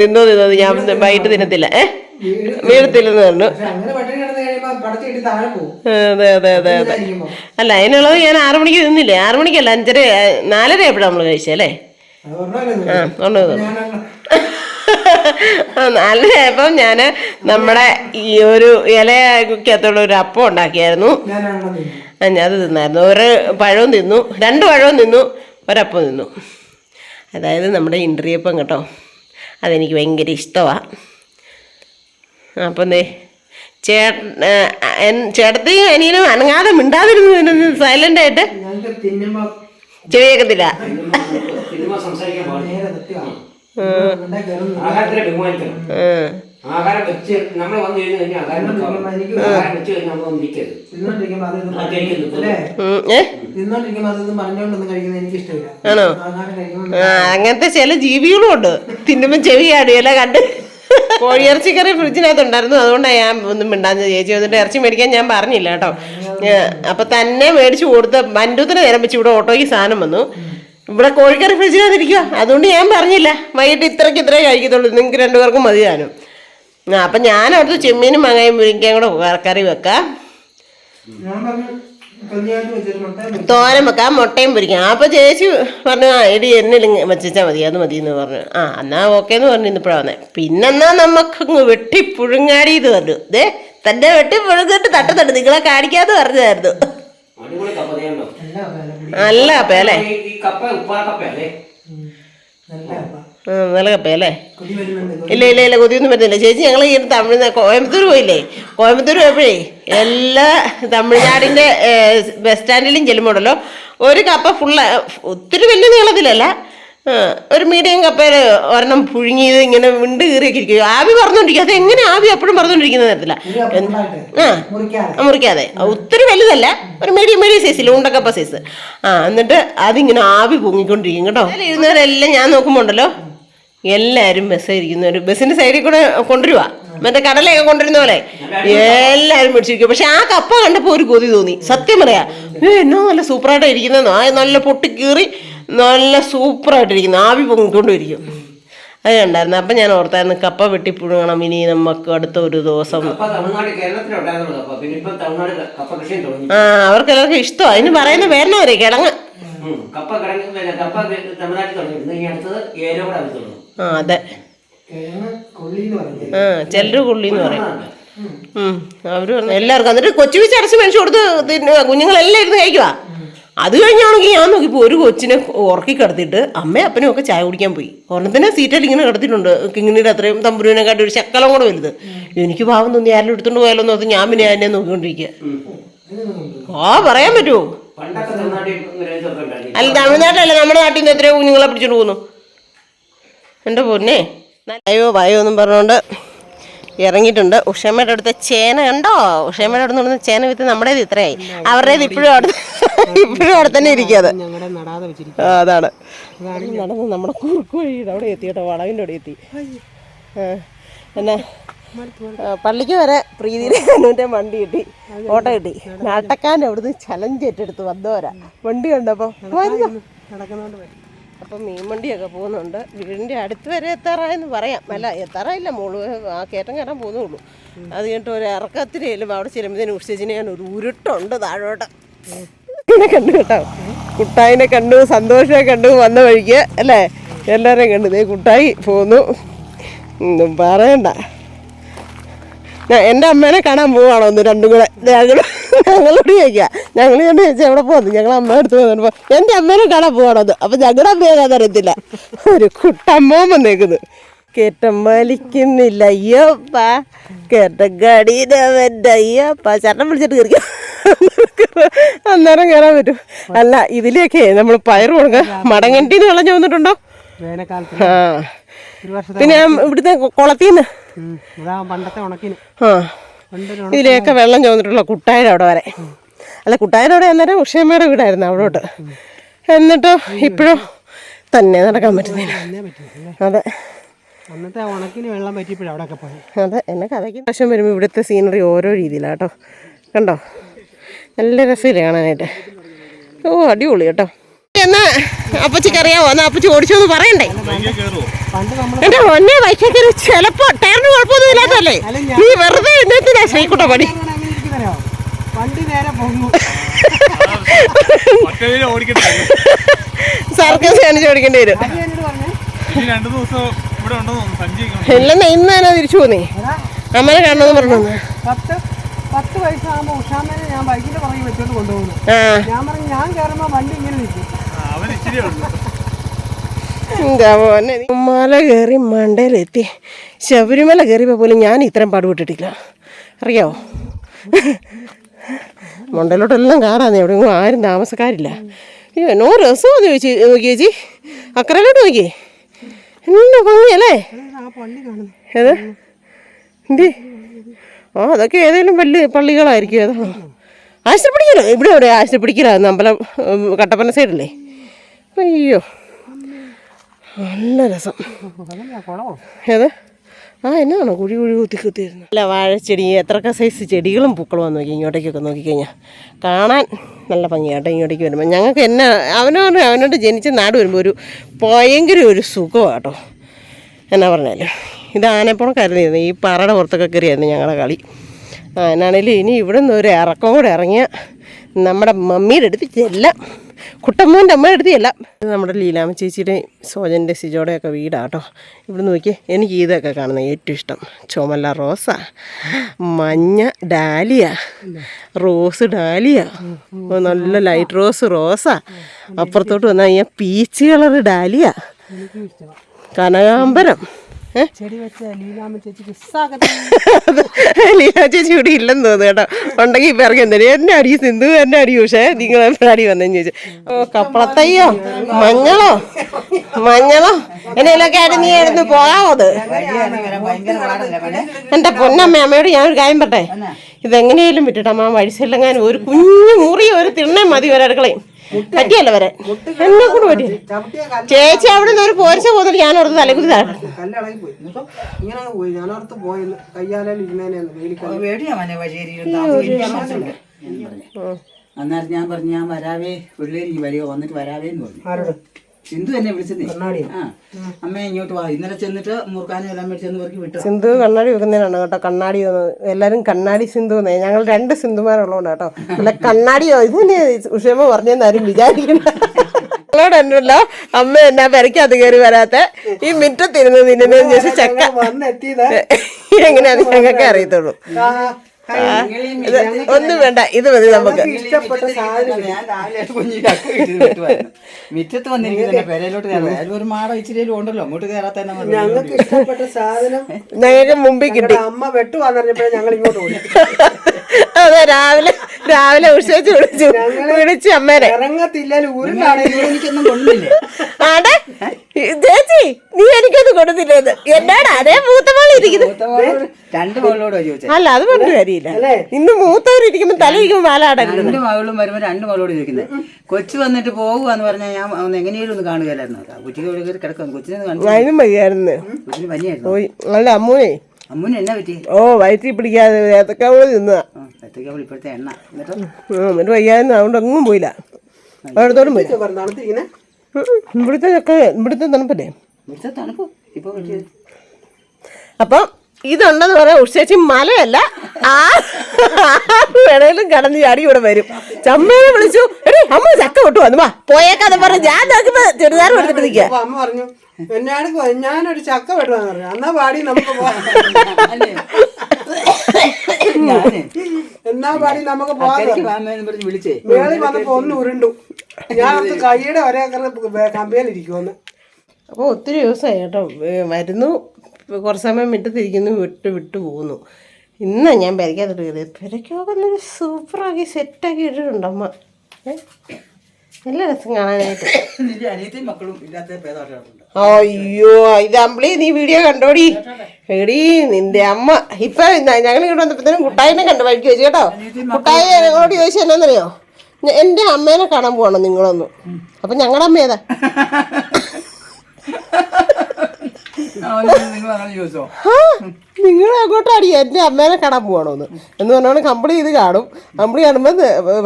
തിന്നു തിന്നോ ഞാൻ വൈകിട്ട് തിന്നത്തില്ല. ഏ? വീഴത്തില്ലെന്ന് പറഞ്ഞു. അതെ അതെ അതെ അതെ. അല്ല അതിനുള്ളത് ഞാൻ ആറു മണിക്ക് തിന്നില്ലേ? ആറു മണിക്കല്ല അഞ്ചര നാലര എപ്പോഴാണ് നമ്മൾ കഴിച്ചല്ലേ ആ ഒന്നു നല്ല ഞാനാണ് ആ, നാലരയായപ്പം ഞാൻ നമ്മുടെ ഈ ഒരു ഇലക്കകത്തുള്ള ഒരു അപ്പം ഉണ്ടാക്കിയായിരുന്നു. അത് തിന്നായിരുന്നു. ഒരു പഴവും തിന്നു. രണ്ട് പഴവും തിന്നു. ഒരപ്പം തിന്നു. അതായത് നമ്മുടെ ഇൻട്രിയപ്പം കേട്ടോ. അതെനിക്ക് ഭയങ്കര ഇഷ്ടമാണ് അപ്പം ദേ ചേട്ട ചേട്ടത്തെയും അനിയനും അനങ്ങാതെ മിണ്ടാതിരുന്നു സൈലന്റ് ആയിട്ട്. ഞങ്ങൾക്ക് തിന്നുമ്പോ ചെവിയേക്കത്തില്ല സിനിമ ആഹാരം വെച്ച് നമ്മൾ വന്നു കഴിഞ്ഞ് കഴിഞ്ഞാൽ ആഹാരം ആഹാരം വെച്ച് നമ്മൾ ഇരിക്കരുത് പറഞ്ഞോണ്ടൊന്നും കഴിക്കുന്നത് എനിക്ക് ഇഷ്ടമില്ല ആണോ? അങ്ങനത്തെ ചില ജീവികളും ഉണ്ട്. തിന്നുമ്പോൾ ചെവി ആടുകയല്ല കണ്ട്. കോഴിയിറച്ചിക്കറി ഫ്രിഡ്ജിനകത്ത് ഉണ്ടായിരുന്നു അതുകൊണ്ടാണ് ഞാൻ ഒന്നും മിണ്ടാന്ന് ചേച്ചി വന്നിട്ട് ഇറച്ചി മേടിക്കാൻ ഞാൻ പറഞ്ഞില്ല കേട്ടോ. അപ്പൊ തന്നെ മേടിച്ചു കൊടുത്ത മൻഡൂത്തിന് നേരം വെച്ച് ഇവിടെ ഓട്ടോയ്ക്ക് സാധനം വന്നു. ഇവിടെ കോഴിക്കറി ഫ്രിഡ്ജിനകത്ത് ഇരിക്കുക അതുകൊണ്ട് ഞാൻ പറഞ്ഞില്ല. വൈകിട്ട് ഇത്രയ്ക്ക് ഇത്രേ കഴിക്കത്തുള്ളൂ. നിങ്ങൾക്ക് രണ്ടുപേർക്കും മതി താനും ആ അപ്പം ഞാൻ അവിടുത്തെ ചെമ്മീനും മങ്ങയും മുരിങ്ങയും കൂടെ കറി വെക്കാം. തോരൻ വെക്കാം മുട്ടയും പൊരിക്കാം അപ്പൊ ചേച്ചി പറഞ്ഞു ആ എടി എന്നെലും വെച്ചാൽ മതി അത് മതി എന്ന് പറഞ്ഞു. ആ എന്നാ ഓക്കെ എന്ന് പറഞ്ഞു ഇന്നിപ്പോഴാ വന്നേ. പിന്നെന്നാ നമുക്കങ്ങ് വെട്ടി പുഴുങ്ങാടി എന്ന് പറഞ്ഞു. ഇതേ തന്നെ വെട്ടി പുഴുങ്ങിട്ട് തട്ടത്തട്ട് തട്ട് നിങ്ങളെ കാണിക്കാന്ന് പറഞ്ഞതായിരുന്നു. അല്ല? അപ്പേ അല്ലേ നല്ല അല്ലേ? കപ്പയല്ലേ ഇല്ല ഇല്ല ഇല്ല കൊതിയൊന്നും വരുന്നില്ല. ചേച്ചി ഞങ്ങൾ ഈ തമിഴ്നാട് കോയമ്പത്തൂർ പോയില്ലേ? കോയമ്പത്തൂർ പോയപ്പോഴേ എല്ലാ തമിഴ്നാടിന്റെ ബസ് സ്റ്റാൻഡിലും ചെല്ലുമ്പോഴല്ലോ ഒരു കപ്പ ഫുള്ള് ഒത്തിരി വലിയ നീളത്തിലല്ല. ഒരു മീഡിയം കപ്പയിൽ ഒരെണ്ണം പുഴുങ്ങിയത് ഇങ്ങനെ വിണ്ട് കീറിയൊക്കെ ഇരിക്കും. ആവി പറഞ്ഞുകൊണ്ടിരിക്കും അത് എങ്ങനെ ആവി എപ്പോഴും പറഞ്ഞുകൊണ്ടിരിക്കുന്ന തരത്തില്ല ആ മുറിക്കാതെ. മുറിക്കാതെ. ഒത്തിരി വലുതല്ല. ഒരു മീഡിയം മീഡിയം സൈസിൽ ഉണ്ടക്കപ്പ സൈസ് ആ എന്നിട്ട് അതിങ്ങനെ ആവി പൊങ്ങിക്കൊണ്ടിരിക്കും. കേട്ടോ? ഇരുന്നവരെല്ലാം ഞാൻ നോക്കുമ്പോൾ ഉണ്ടല്ലോ എല്ലാവരും ബസ് ഇരിക്കുന്നവർ ബസ്സിന്റെ സൈഡിൽ കൂടെ കൊണ്ടുവരുവാ. മറ്റേ കടലയൊക്കെ കൊണ്ടുവരുന്ന പോലെ. എല്ലാരും പിടിച്ചിരിക്കും. പക്ഷെ ആ കപ്പ കണ്ടപ്പോൾ ഒരു കൊതി തോന്നി. സത്യം പറയാ. ഏ എന്നാ നല്ല സൂപ്പറായിട്ട് ഇരിക്കുന്നതെന്നോ? ആ നല്ല പൊട്ടി കീറി നല്ല സൂപ്പറായിട്ട് ഇരിക്കുന്നു ആവി പൊങ്ങിക്കൊണ്ടിരിക്കും. അത് കണ്ടായിരുന്നു. അപ്പം ഞാൻ ഓർത്തായിരുന്നു കപ്പ വെട്ടി പുഴുങ്ങണം ഇനി നമുക്ക് അടുത്ത ഒരു ദിവസം. ആ അവർക്ക് എല്ലാവർക്കും ഇഷ്ടമാണ് അതിന് പറയുന്ന പേരണവരെ കിഴങ്ങ്. ഉം. കപ്പ കിടങ്ങി പിന്നെ കപ്പ തമിഴ്നാട്ടിൽ തുടങ്ങി. ഈ അടുത്തത് ഏരോ കൂടെ അടുത്ത് തുടങ്ങും. ആ അതെ. കൊള്ളി എന്ന് ആ ചിലർ കൊള്ളിന്ന് പറയും. അവർ പറഞ്ഞു എല്ലാവർക്കും എന്നിട്ട് കൊച്ചു വെച്ച് അരച്ച് മേടിച്ചു കൊടുത്ത് തിന്നുക കുഞ്ഞുങ്ങളെല്ലാം ഇരുന്ന് കഴിക്കുക അത് കഴിഞ്ഞാണെങ്കിൽ ഞാൻ നോക്കിയപ്പോൾ ഒരു കൊച്ചിനെ ഉറക്കി കിടത്തിട്ട് അമ്മയും അപ്പനും ഒക്കെ ചായ കുടിക്കാൻ പോയി. ഒരെണ്ണത്തിനെ സീറ്റിൽ ഇങ്ങനെ കിടത്തിയിട്ടുണ്ട്. കിങ്ങിണിയുടെ അത്രയും തമ്പുരുവിനെ കാട്ടി ഒരു ശക്കലം കൂടെ വലുത്. എനിക്ക് പാവം തോന്നി ആരും എടുത്തുകൊണ്ട് പോയാലോ എന്ന് ഞാൻ പിന്നെ എന്നെ നോക്കിക്കൊണ്ടിരിക്കുക ആ പറയാൻ പറ്റുമോ? അല്ല തമിഴ്നാട്ടിലല്ല നമ്മുടെ നാട്ടിൽ നിന്ന് എത്രയോ കുഞ്ഞുങ്ങളെ പിടിച്ചോണ്ട് പോകുന്നു. എന്റെ പൊന്നെ. അയ്യോ വായോ എന്നും പറഞ്ഞുകൊണ്ട് ഇറങ്ങിയിട്ടുണ്ട്. ഉഷമ്മയുടെ അടുത്ത ചേന ഉണ്ടോ? ഉഷമ്മയുടെ അടുത്ത് നിന്ന് ചേന വിത്ത് നമ്മുടേത് ഇത്രയായി. അവരുടേത് ഇപ്പോഴും അവിടെ ഇപ്പോഴും അവിടെ തന്നെ ഇരിക്കാതെ അതാണ്. നടന്ന് നമ്മുടെ കുറുക്ക് വഴിയുടെ അവിടെ എത്തി കേട്ടോ വളവിന്റെ അവിടെ എത്തി. എന്നാ പള്ളിക്ക് വരെ പ്രീതിയുടെ അനുവിന്റെ വണ്ടി കിട്ടി ഓട്ടോ കിട്ടി. നാട്ടക്കാരൻ അവിടുന്ന് ചലഞ്ച് ഏറ്റെടുത്ത് വന്നവരാ. വണ്ടി കണ്ടപ്പോൾ നടക്കുന്നോണ്ട് വരും. അപ്പം മീൻ വണ്ടിയൊക്കെ പോകുന്നുണ്ട്. വീടിന്റെ അടുത്ത് വരെ എത്താറായെന്ന് പറയാം. അല്ല എത്താറായില്ല. മോൾ ആ കയറ്റം കയറാൻ പോകുന്നുള്ളൂ. അത് കഴിഞ്ഞിട്ട് ഒരു ഇറക്കത്തിന് അവിടെ ചെല്ലുമ്പോൾ ഉഷജിനെ ഞാൻ ഒരു ഉരുട്ടുണ്ട് താഴോട്ട്. ഇങ്ങനെ കണ്ടു കേട്ടോ. കുട്ടായിനെ കണ്ടു സന്തോഷമൊക്കെ കണ്ടു വന്ന വഴിക്ക് അല്ലേ? എല്ലാവരെയും കണ്ടു. ദേ കുട്ടായി പോന്നു. ഒന്നും പറയണ്ട. എന്റെ അമ്മേനെ കാണാൻ പോവാണോ ഒന്ന് രണ്ടും കൂടെ. ഞങ്ങളോട് ചോദിക്കുക ഞങ്ങൾ കണ്ട് ചോദിച്ചാൽ എവിടെ പോകുന്നു ഞങ്ങൾ അമ്മ അടുത്ത് പോകുന്നു എന്റെ അമ്മേനെ കാണാൻ പോകണത് അപ്പം ഞങ്ങളുടെ അമ്മയെ കാണാൻ അറിയത്തില്ല. ഒരു കുട്ടമ്മോൻ വന്നേക്കുന്നു. കേട്ടം വലിക്കുന്നില്ല. അയ്യോപ്പ. കേട്ട കടീനവന്റെ അയ്യോപ്പ. ചേട്ടൻ വിളിച്ചിട്ട് കയറിക്കാം അന്നേരം കയറാൻ പറ്റും. അല്ല ഇതിലേക്ക് നമ്മൾ പയറ് കൊടുക്കുക മടങ്ങണ്ടിന്ന് വന്നിട്ടുണ്ടോ? വേനൽക്കാലത്ത് ആ. പിന്നെ ഞാൻ ഇവിടുത്തെ കുളത്തിന്ന്. പണ്ടത്തെ ഉണക്കിന്. ആ. ഇതിലേക്ക് വെള്ളം ചോന്നിട്ടുള്ള കുട്ടായുടെ അവിടെ വരെ. അല്ല കുട്ടായുടെ അവിടെ അന്നേരം ഉഷയമ്മയുടെ വീടായിരുന്നു അവിടോട്ട്. എന്നിട്ടോ ഇപ്പോഴും തന്നെ നടക്കാൻ പറ്റുന്നില്ല. അതെ. അന്നത്തെ ആ ഉണക്കിന് വെള്ളം പറ്റിയപ്പോഴും പോയി. അതെ എന്നെ കഥയ്ക്ക് പ്രാവശ്യം വരുമ്പോൾ ഇവിടുത്തെ സീനറി ഓരോ രീതിയിലാണ് കേട്ടോ കണ്ടോ? നല്ല രസമില്ല കാണാനായിട്ട്. ഓ അടിപൊളി കേട്ടോ എന്നാ അപ്പച്ചിക്ക് അറിയാവോ? എന്നാ അപ്പച്ചി ഓടിച്ചോന്ന് പറയണ്ടേ? എന്റെ ഒന്നേ ബൈക്കൊക്കെ ചിലപ്പോ ടയറിന് കുഴപ്പമൊന്നും ഇല്ലാത്തല്ലേ നീ വെറുതെ ഇന്നത്തെ ഇരിക്കുന്നല്ലോ വണ്ടി നേരെ പൊങ്ങും സർക്കസ് കാണിച്ച് ഓടിക്കേണ്ടി വരും. രണ്ടു ദിവസം ഇവിടെ ഉണ്ടെന്ന് ഇല്ലെന്നാ ഇന്ന് തന്നെ തിരിച്ചു പോന്നേ. അമ്മനെ കാണണമെന്ന് പറഞ്ഞു പത്ത് പത്ത് വയസ്സാകുമ്പോൾ ഉഷാമേനെ ഞാൻ ബൈക്കിന്റെ പുറകെ വെച്ചോണ്ട് കൊണ്ടുപോകുന്നു. ഞാൻ പറഞ്ഞു ഞാൻ കയറുമ്പോ വണ്ടി ഇങ്ങനെ നിൽക്കും. ആ, അവൻ ഇച്ചിരി ഉള്ളു. എന്താ മോനെ നീ? മല കയറി മണ്ടയിലെത്തി ശബരിമല കയറിയപ്പോൾ പോലും ഞാൻ ഇത്രയും പാടുപെട്ടിട്ടില്ല. അറിയാവോ? മണ്ടയിലോട്ടെല്ലാം കാടാന്ന് ഒന്നും ആരും താമസക്കാരില്ല. അയ്യോ എന്നോ രസമാണെന്ന് ചോദിച്ചു നോക്കി ചേച്ചി. അക്കരയിലോട്ട് നോക്കിയേ. എന്നാ ഭംഗിയല്ലേ? ഏത്? എന്തി? ആ അതൊക്കെ ഏതെങ്കിലും വലിയ പള്ളികളായിരിക്കും അതോ ആശ്രപ്പിടിക്കലോ ഇവിടെ എവിടെ? ആശ്രപ്പിടിക്കലാന്ന് അമ്പലം ഉം, കട്ടപ്പന സൈഡല്ലേ? അയ്യോ. നല്ല രസം. ഏത്? ആ എന്നാണോ? കുഴി കുഴി കുത്തി കുത്തിയിരുന്നത് അല്ല വാഴച്ചെടി എത്രയൊക്കെ സൈസ് ചെടികളും പൂക്കളും നോക്കി ഇങ്ങോട്ടേക്കൊക്കെ നോക്കിക്കഴിഞ്ഞാൽ കാണാൻ നല്ല ഭംഗിയാട്ടോ ഇങ്ങോട്ടേക്ക് വരുമ്പോൾ ഞങ്ങൾക്ക് എന്നാ അവനോട് അവനോട് ജനിച്ച നാട് വരുമ്പോൾ ഒരു ഭയങ്കര ഒരു സുഖമാട്ടോ എന്നാ പറഞ്ഞാലും. ഇത് ആനപ്പുറം കരുതിയിരുന്നു ഈ പാറയുടെ പുറത്തൊക്കെ കയറിയായിരുന്നു ഞങ്ങളുടെ കളി. ആ എന്നാണേലും ഇനി ഇവിടെ നിന്ന് ഒരു ഇറക്കം കൂടെ ഇറങ്ങിയ നമ്മുടെ മമ്മിയുടെ അടുത്ത് ചെല്ലാം. കുട്ടമ്മൂന്റെ അമ്മ എഴുതിയല്ല ഇത് നമ്മുടെ ലീലാമ്മ ചേച്ചിയുടെയും സോജന്റെ സിജോടെയൊക്കെ വീടാട്ടോ. ഇവിടെ നോക്കിയേ എനിക്ക് ഇതൊക്കെ കാണുന്ന ഏറ്റവും ഇഷ്ടം. ചുമല റോസ മഞ്ഞ ഡാലിയ റോസ് ഡാലിയ. നല്ല ലൈറ്റ് റോസ് റോസ. അപ്പുറത്തോട്ട് വന്നാൽ കഴിഞ്ഞാൽ പീച്ച് കളർ ഡാലിയ. കനകാമ്പരം ചെടി വെച്ച ലീലാമ്മ ചേച്ചിക്ക് ഇസ്സാകത്തെ ലീല ചേച്ചി ഇവിടെ ഇല്ലെന്ന് തോന്നുന്നു കേട്ടോ. ഉണ്ടെങ്കിൽ ഇപ്പൊ ഇറങ്ങി തന്നെ എന്നെ അടി സിന്ധു എന്നെ അടി പക്ഷേ നിങ്ങൾ അടി വന്നെന്ന് ചോദിച്ചു. ഓ കപ്പളത്തയ്യോ? മഞ്ഞളോ? മഞ്ഞളോ? എന്നതിലൊക്കെ ആയിട്ട് നീ ആയിരുന്നു പോകാമോ അത്? എന്റെ പൊന്നമ്മ അമ്മയോട് ഞാൻ ഒരു കാര്യം പറട്ടെ ഇതെങ്ങനെയാലും വിട്ടിട്ടമ്മ വഴിസെല്ലെങ്ങാനും ഒരു കുഞ്ഞു മുറി ഒരു തിണ്ണേ മതി ഒരടുക്കളയും പറ്റിയല്ല വരെ എന്നെ കൂടെ പറ്റി ചേച്ചി അവിടെ നിന്ന് ഒരു പോരിച്ച പോകുന്നില്ല ഞാൻ ഓർത്ത് തലകുതി താഴെ അന്നേരം ഞാൻ പറഞ്ഞു ഞാൻ വരാവേ. പിള്ളേര് ഈ വരിക വന്നിട്ട് വരാവേന്ന് പറഞ്ഞു. ആരോട്? സിന്ധു എന്നെ വിളിച്ചതേ അമ്മ ഇങ്ങോട്ട് വാ. ഇന്നലെ ചെന്നിട്ട് മുറുക്കാനും എല്ലാം മേടിച്ചെന്ന് പറഞ്ഞ് വിട്ടു സിന്ധു കണ്ണാടി വെക്കുന്നതിനാണ് കേട്ടോ കണ്ണാടി എല്ലാരും എല്ലാവരും കണ്ണാടി സിന്ധു എന്നേ. ഞങ്ങൾ രണ്ട് സിന്ധുമാരുള്ളതുകൊണ്ട് കേട്ടോ. അല്ല കണ്ണാടിയോ? ഇത് തന്നെ ഉഷമ പറഞ്ഞെന്ന് ആരും വിചാരിക്കണ്ട. ഞങ്ങളോട് എന്നല്ലോ അമ്മ എന്നാ പെരക്കകത്ത് കയറി വരാത്ത? ഈ മിറ്റത്തിരുന്ന് നിന്നെ ചെക്ക എങ്ങനെയാന്ന് ഞങ്ങൾക്ക് അറിയത്തുള്ളൂ. ഒന്നും വേണ്ട ഇത് മതി നമുക്ക്. ഇഷ്ടപ്പെട്ട സാധനം ഞാൻ രാവിലെ മിറ്റത്ത് വന്നിരിക്കുന്ന പെരയിലോട്ട് കയറാം അതിൽ ഒരു മാടം ഉണ്ടല്ലോ. അങ്ങോട്ട് കയറാത്ത. ഞങ്ങൾക്ക് ഇഷ്ടപ്പെട്ട സാധനം ഞങ്ങൾക്ക് മുമ്പിൽ കിട്ടി. അമ്മ വെട്ടു വെട്ടുവാന്നറിഞ്ഞപ്പോഴേ ഞങ്ങൾ ഇങ്ങോട്ട് ഓടി. അതെ രാവിലെ രാവിലെ ഉഷേച്ച് വിളിച്ചു. വിളിച്ചു അമ്മേനെ. ഇറങ്ങത്തില്ലാലും ഉരുണ്ടാണ് ഇവിടെ എനിക്കൊന്നും കൊണ്ടില്ലേ ആടെ ചേച്ചി നീ എനിക്കത് കൊടുത്തില്ലേന്ന് എന്നാടാ അതേ മൂത്തമോളി ഇരിക്കുന്നത് മൂത്ത മോളോട് രണ്ട് അല്ല അത് പറഞ്ഞ കാര്യമില്ല ഇന്ന് മൂത്തവരിയ്ക്കുമ്പോ തലയിരിക്കുമ്പോ മാലാടരുത് രണ്ട് മകളും വരുമ്പോ രണ്ട് മകളോട് ചോദിക്കുന്നത് കൊച്ചു വന്നിട്ട് പോകുവാന്ന് പറഞ്ഞാൽ ഞാൻ ഒന്ന് എങ്ങനെയും ഒന്ന് കാണുകയല്ലായിരുന്നു. കൊച്ചിക്ക് കിടക്കുന്നു കൊച്ചിനെ ഒന്ന് അതിനും വയ്യായിരുന്നു. കൊച്ചിന് പനിയായിരുന്നു. പോയി. അല്ല അമ്മൂനെ. അമ്മൂന് എന്നാ പറ്റി? ഓ വയറ്റിൽ പിടിക്കാതെ ഏതൊക്കെ അവൾ തിന്നതാ എത്തിക്കാൻ ഇപ്പോഴത്തെ എണ്ണ. എന്നിട്ട്? എന്നിട്ട് വയ്യായിരുന്നു. അതുകൊണ്ട് എങ്ങും പോയില്ല. അവിടത്തോടും പോയി ഇവിടുത്തെ ഒക്കെ ഇവിടുത്തെ തണുപ്പല്ലേ? ഇവിടുത്തെ തണുപ്പ്. ഇപ്പൊ അപ്പം ഇതുണ്ടെന്ന് പറയാൻ ഉഷേച്ചി മലയല്ല. ആ വേണേലും കടന്ന് ചാടി ഇവിടെ വരും. ചമ്മേനെ വിളിച്ചു. എടീ അമ്മ ചക്ക വിട്ടു വന്നു. വാ അത് പറഞ്ഞു ഞാൻ നോക്കുമ്പോ ചെറുതാർ എടുത്തിട്ട് നിൽക്കുക അപ്പൊ അമ്മ പറഞ്ഞു കൊ- ഞാനൊരു ചക്ക വെട്ടുവാന്ന് പറഞ്ഞു എന്നാ പാടി നമുക്ക് പോവാം. ഞാനേ എന്നാ പാടി നമുക്ക് പോവാം. അക്കരയ്ക്ക് വാമേന്ന് പറഞ്ഞ് വിളിച്ചേ. മേളിൽ വന്നപ്പോ ഒന്ന് ഉരുണ്ടു. ഞാൻ കൈയുടെ ഒരേ കമ്പയിലിരിക്കുമെന്ന് അപ്പോൾ ഒത്തിരി ദിവസമായി കേട്ടോ ഏ, വരുന്നു. കുറച്ച് സമയം തിരിക്കുന്നു വിട്ട് വിട്ട് പോകുന്നു. ഇന്നാ ഞാൻ പെരയ്ക്കകത്തോട്ട് തുടങ്ങിയത് പെരയ്ക്കൊക്കെ നല്ല സൂപ്പറാക്കി സെറ്റാക്കി ഇട്ടിട്ടുണ്ട് അമ്മ. നല്ല രസം കാണാനായിട്ട്. അയ്യോ ഇത് അമ്പിളി നീ വീഡിയോ കണ്ടോടി? എടി നിന്റെ അമ്മ. ഇപ്പൊ ഞങ്ങൾ ഇവിടെ വന്നപ്പോഴത്തേനും കുട്ടായിനെ കണ്ടു വഴിക്ക് വെച്ച് കേട്ടോ? കുട്ടായി ഞങ്ങളോട് ചോദിച്ചു എന്നാന്നറിയോ? എന്റെ അമ്മേനെ കാണാൻ പോകണം നിങ്ങളൊന്നും. അപ്പൊ ഞങ്ങളുടെ അമ്മ ഏതാ? (laughs) നിങ്ങൾ അങ്ങോട്ട് അങ്ങോട്ടാടി എന്റെ അമ്മേനെ കാണാൻ പോവാണോന്ന്. എന്ന് പറഞ്ഞോണ്ട് കമ്പിളി ഇത് കാണും. കമ്പിളി കാണുമ്പോ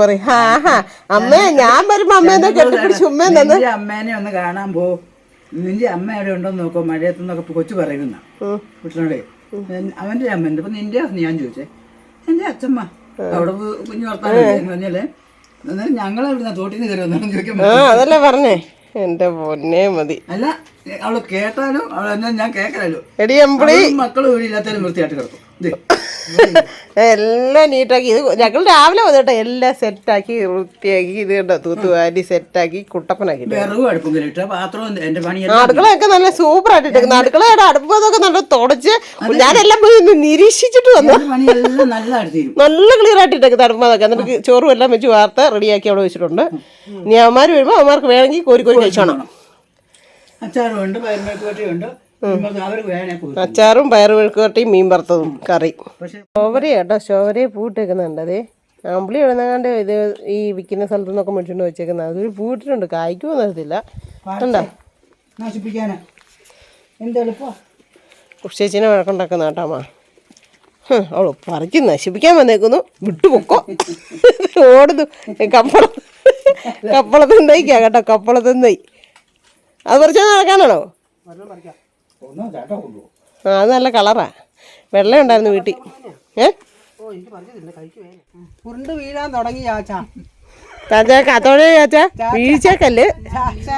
പറയും ഹാ ഹാ അമ്മേ ഞാൻ വരുമ്പോ അമ്മേനെ കെട്ടിപ്പിടിച്ച് ഉമ്മേ തന്ന് അമ്മേനെ ഒന്ന് കാണാൻ പോ. നിന്റെ അമ്മ എവിടെ ഉണ്ടോന്ന് നോക്കോ മഴയത്ത് നിന്നൊക്കെ കൊച്ചു പറയുന്ന കുട്ടനോടെ അവന്റെ അമ്മ ഉണ്ട് അപ്പൊ നിന്റെ ഞാൻ ചോദിച്ചേ എന്റെ അച്ഛമ്മ അവിടെ കുഞ്ഞു വർത്താനം പറഞ്ഞല്ലേ എന്നാലും ഞങ്ങളെ തോട്ടിന്ന് കയറി വന്നാലും ചോദിക്കാൻ അതല്ലേ പറഞ്ഞേ? എന്റെ പൊന്നെ മതി. അല്ല അവൾ കേട്ടാലും അവൾ ഞാൻ കേക്കലല്ലോ. എടി എമ്പിളി. മക്കളും വീടില്ലാത്തതിനും വൃത്തിയായിട്ട് കിടക്കും. എല്ലാം നീറ്റാക്കി. ഇത് ഞങ്ങൾ രാവിലെ വന്നിട്ട് എല്ലാം സെറ്റാക്കി വൃത്തിയാക്കി ഇത് കണ്ടോ? തൂത്തുവാരി സെറ്റാക്കി കുട്ടപ്പനാക്കി അടുക്കളയൊക്കെ നല്ല സൂപ്പർ ആയിട്ട് ഇട്ടേക്കുന്നു. അടുക്കളയുടെ അടുപ്പൊക്കെ നല്ല തുടച്ച് ഞാനെല്ലാം പോയി ഒന്ന് നിരീക്ഷിച്ചിട്ട് വന്നു. നല്ല ക്ലിയർ ആയിട്ട് ഇട്ടേക്കുന്നത് അടുപ്പതൊക്കെ എന്നിട്ട് ചോറും എല്ലാം വെച്ച് വാർത്ത റെഡിയാക്കി അവിടെ വെച്ചിട്ടുണ്ട്. ഇനി അവന്മാർ വരുമ്പോൾ അവന്മാർക്ക് വേണമെങ്കിൽ കോരി കോരി കഴിച്ചോണം. അച്ചാറും ഉണ്ട് അച്ചാറും പയർ മെഴുക്കുവരട്ടിയും മീൻ വറുത്തതും കറി. കേട്ടോ സ്റ്റോവറിയെ പൂട്ടിട്ടേക്കുന്നുണ്ട് അതേ. അമ്പിളി എഴുന്നങ്ങാണ്ട് ഇത് ഈ വിൽക്കുന്ന സ്ഥലത്തു നിന്നൊക്കെ മേടിച്ചുകൊണ്ട് വെച്ചേക്കുന്നത് അതൊരു പൂട്ടിട്ടുണ്ട് കായ്ക്കുമെന്ന് അറിയത്തില്ല. കുർച്ചേച്ചിനെ വഴക്കുണ്ടാക്കുന്ന കേട്ടാമ്മ ഹ്, അവൾ പറിച്ച് നശിപ്പിക്കാൻ വന്നേക്കുന്നു. വിട്ടുപൊക്കോ. ഓടുന്നു. കപ്പളം കപ്പളത്തെന്തായിക്കാ കേട്ടോ കപ്പളത്തെന്തായി അത് പറിച്ചാൽ നടക്കാനാണോ? ആ അത് നല്ല കളറാ. വെള്ളം ഉണ്ടായിരുന്നു വീട്ടിൽ. ഏ? ഉരുണ്ട് വീഴാൻ തുടങ്ങി ചാച്ചാ. ചാച്ചാ കാത്തോടെ ചാച്ചാ വീഴ്ചക്കല്ല്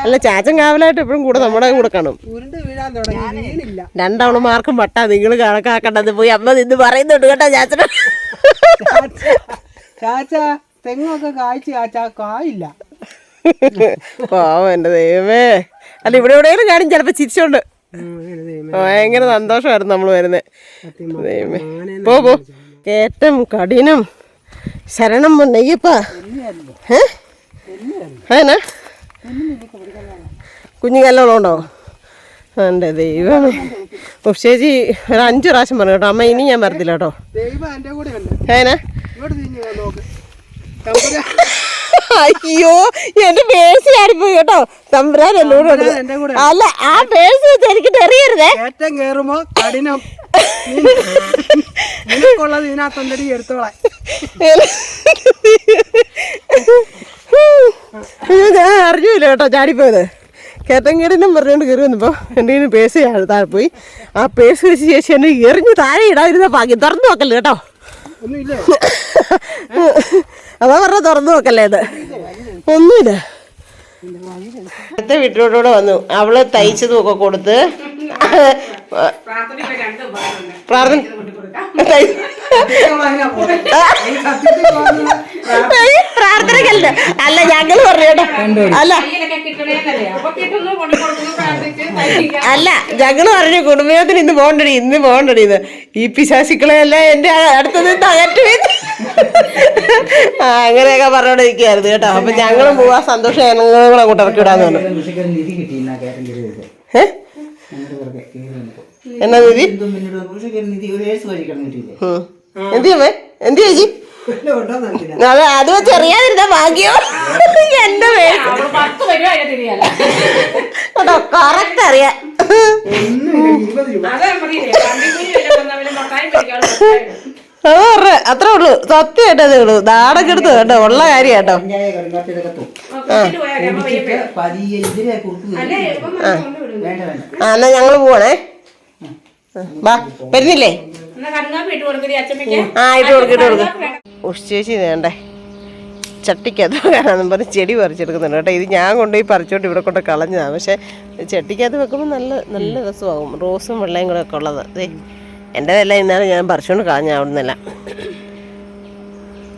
അല്ല ചാച്ചൻ കാവലായിട്ട് എപ്പോഴും കൂടെ നമ്മുടെ കൂടെ കാണും ഉരുണ്ട് വീഴാൻ തുടങ്ങി വീണില്ല. രണ്ടവളുമാർക്കും വട്ടാ നിങ്ങൾ കണക്കാക്കണ്ടത്. പോയി അമ്മ നിന്ന് പറയുന്നുണ്ട് കേട്ടോ ചാച്ചന. ചാച്ചാ തെങ്ങൊക്കെ കായ്ച്ചാ ചാച്ചാ കായില്ല. പാവം എന്റെ ദൈവമേ. അല്ല ഇവിടെ എവിടെയെങ്കിലും കാണും ചിലപ്പോൾ ചിരിച്ചോണ്ട്. ഭയങ്കര സന്തോഷമായിരുന്നു നമ്മൾ വരുന്നത് പോ പോ. കേറ്റം കഠിനം ശരണം നെയ്യപ്പ ഏ കുഞ്ഞുകല്ലോളുണ്ടോ എന്റെ ദൈവമേ. ഉഷേജി ഒരു അഞ്ച് പ്രാവശ്യം പറഞ്ഞു കേട്ടോ. അമ്മ ഇനി ഞാൻ വരത്തില്ല കേട്ടോ. ദൈവം ഏനാ അയ്യോ എന്റെ പേഴ്സ് ചാടിപ്പോയി കേട്ടോ. തമ്പുരാൻ എന്നോട് അല്ല ആ പേഴ്സ് വെച്ച് എനിക്ക് എറിയരുതേ ഏറ്റവും കേറുമ്പോ കഠിനം. നിനക്കുള്ളത് ഇതിനകത്തൊണ്ടടി എടുത്തോളാം. ഞാൻ അറിഞ്ഞില്ല കേട്ടോ ചാടിപ്പോയത്. കേട്ടങ്കേടിനും പറഞ്ഞുകൊണ്ട് കയറി വന്നപ്പോൾ എന്റെ കയ്യിൽ പേഴ്സ് താഴെ പോയി. ആ പേഴ്സ് വെച്ച് ചേച്ചി എന്നെ എറിഞ്ഞ് താഴെ ഇടാതിരുന്ന ഭാഗ്യം തുറന്നു നോക്കല്ലേ കേട്ടോ. അതാ പറഞ്ഞ തുറന്നു നോക്കല്ലേ ഇത്. ഒന്നുമില്ല. അടുത്ത വീട്ടിലോട്ടൂടെ വന്നു. അവൾ തയ്ച്ചതും ഒക്കെ കൊടുത്ത് പ്രാർത്ഥന പ്രാർത്ഥനക്കല്ല അല്ല ഞങ്ങൾ പറഞ്ഞു കേട്ടോ. അല്ല. അല്ല ഞങ്ങൾ പറഞ്ഞു കുടുംബത്തിന് ഇന്ന് പോകണ്ടടി ഇന്ന് പോകണ്ടടി ഇത് ഈ പിശാസിക്കളെല്ലാം എന്റെ അടുത്തത് തകറ്റുവേ ആ അങ്ങനെയൊക്കെ പറഞ്ഞോണ്ടിരിക്കുകയായിരുന്നു കേട്ടോ. അപ്പൊ ഞങ്ങളും പോവാ സന്തോഷം ഞങ്ങളും അങ്ങോട്ട് ഇറക്കി വിടാന്ന് പറഞ്ഞു. കൃഷിക്കാരൻ എന്നാ നിധി എന്തിയമ്മേ. എന്ത് ചേച്ചി? അത് അത് വെച്ച് അറിയാതിരുന്ന ഭാഗ്യോ. എന്റെ പേര്. കേട്ടോ കറക്റ്റ് അറിയാം. അത് പറഞ്ഞ അത്രേ ഉള്ളൂ. സത്യമായിട്ട് അതേ ഉള്ളൂ. നാടൊക്കെ എടുത്ത് കേട്ടോ ഉള്ള കാര്യം കേട്ടോ ആ എന്നാ ഞങ്ങൾ പോവണേ. വാ വരുന്നില്ലേ? ആ ഇട്ട് കൊടുക്ക ഇട്ട് കൊടുക്ക. ഉഷ് ചേച്ചി വേണ്ടേ ചട്ടിക്കകത്ത് വെക്കാനാന്നും പറഞ്ഞ് ചെടി പറിച്ചെടുക്കുന്നുണ്ട് കേട്ടോ. ഇത് ഞാൻ കൊണ്ടുപോയി പറിച്ചോണ്ട് ഇവിടെ കൊണ്ട് കളഞ്ഞതാണ് പക്ഷേ ചട്ടിക്കകത്ത് വെക്കുമ്പോൾ നല്ല നല്ല രസമാകും. റോസും വെള്ളയും കൂടെ ഒക്കെ ഉള്ളത്. ദേ എന്റെതെല്ലാം ഇന്നാണ് ഞാൻ പറിച്ചുകൊണ്ട് കളഞ്ഞ അവിടെ നിന്നെല്ലാം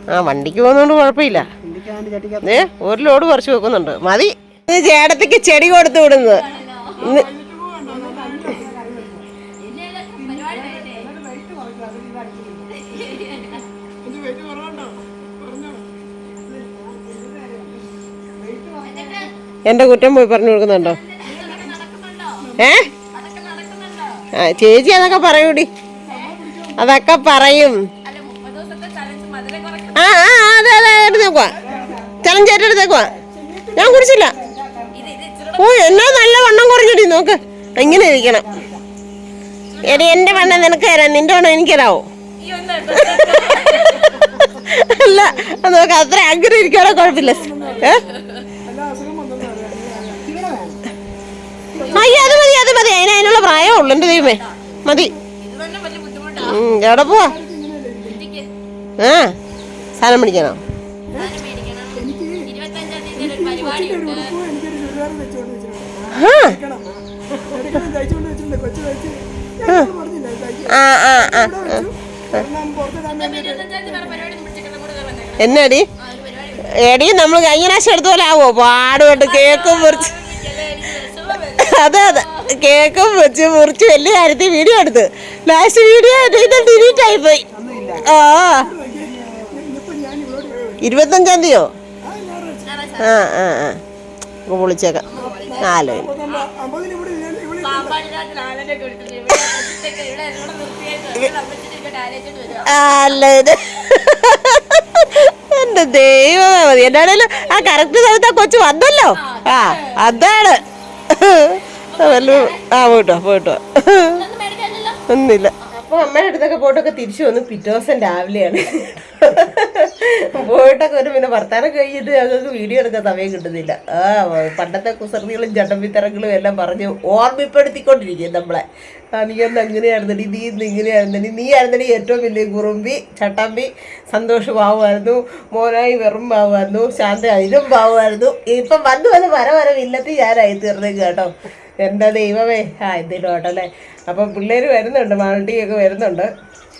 ആ വണ്ടിക്ക് പോകുന്നതുകൊണ്ട് കുഴപ്പമില്ല. ഏ ഒരു ലോഡ് പറിച്ചു വെക്കുന്നുണ്ട്. മതി. ചേട്ടത്തേക്ക് ചെടി കൊടുത്തു വിടുന്നത്. എന്റെ കുറ്റം പോയി പറഞ്ഞു കൊടുക്കുന്നുണ്ടോ? ഏ? ചേച്ചി അതൊക്കെ പറയൂടി. അതൊക്കെ പറയും. ആ ആ അതെ അതെ എടുത്തേക്കുവാ ചലഞ്ച് ഏറ്റെടുത്തേക്കുവാ ഞാൻ കുടിച്ചില്ല. ഓ എന്നാ നല്ല വണ്ണം കുറഞ്ഞടി നോക്ക്. ഇങ്ങനെ ഇരിക്കണം. എടി എന്റെ വണ്ണം നിനക്ക് തരാം നിന്റെ വണ്ണം എനിക്ക് തരാവോ? അല്ല നോക്ക അത്ര ആഗ്രഹം ഇരിക്കാനോ കുഴപ്പമില്ല. ഏ? അയ്യോ അത് മതി അത് മതി. അതിന് അതിനുള്ള പ്രായമേ ഉള്ളൂ എന്റെ ദൈവമേ. മതി. എവിടെ പോവാ? ആ. സാധനം പിടിക്കണോ എന്നടി? എടി നമ്മൾ കഴിഞ്ഞ പ്രാവശ്യം എടുത്തോലാവോ പാടുപെട്ട് കേക്കും മുറിച്ച് അതെ അതെ. കേക്കും വെച്ച് മുറിച്ച് വലിയ കാര്യത്തിൽ വീഡിയോ എടുത്ത്. ലാസ്റ്റ് വീഡിയോ ഡിലീറ്റ് ഡിലീറ്റ് ആയിപ്പോയി ആ. ഇരുപത്തഞ്ചാം തീയതിയോ? ആ ആ ആ. വിളിച്ചേക്കാം നാലോ. അല്ല എന്റെ ദൈവമേ മതി. എന്നാണേലും ആ കറക്റ്റ് സമയത്ത് ആ കൊച്ചു വന്നല്ലോ. ആ അതാണ്. വല്ലതും ആ പോയിട്ടോ പോയിട്ടോ. ഒന്നുമില്ല. അപ്പൊ അമ്മയുടെ അടുത്തൊക്കെ പോയിട്ടൊക്കെ തിരിച്ചു വന്നു. പിറ്റേ ദിവസം രാവിലെയാണ്. പോയിട്ടൊക്കെ ഒരു പിന്നെ വർത്താനം കഴിഞ്ഞിട്ട് ഞങ്ങൾക്ക് വീഡിയോ എടുക്കാൻ സമയം കിട്ടുന്നില്ല. ആ പണ്ടത്തെ കുസൃതികളും ചട്ടമ്പിത്തരങ്ങളും എല്ലാം പറഞ്ഞ് ഓർമ്മപ്പെടുത്തിക്കൊണ്ടിരിക്കും നമ്മളെ. ആ നീ ഒന്ന് അങ്ങനെയായിരുന്നടി നീ ഇന്ന് ഇങ്ങനെയായിരുന്നടി നീ ആയിരുന്നടി ഏറ്റവും വലിയ കുറുമ്പി ചട്ടമ്പി സന്തോഷ് പാവുമായിരുന്നു മോനായി വെറും പാവുമായിരുന്നു ശാന്ത അതിലും പാവുമായിരുന്നു ഇപ്പം വന്ന് വന്ന് വര വര വില്ലത്തി ഞാനായി തീർന്നേക്ക് കേട്ടോ. എന്താ ദൈവമേ. ആ എന്തേലും ആട്ടോ അല്ലേ? അപ്പം പിള്ളേർ വരുന്നുണ്ട് മാൾട്ടിയൊക്കെ വരുന്നുണ്ട്.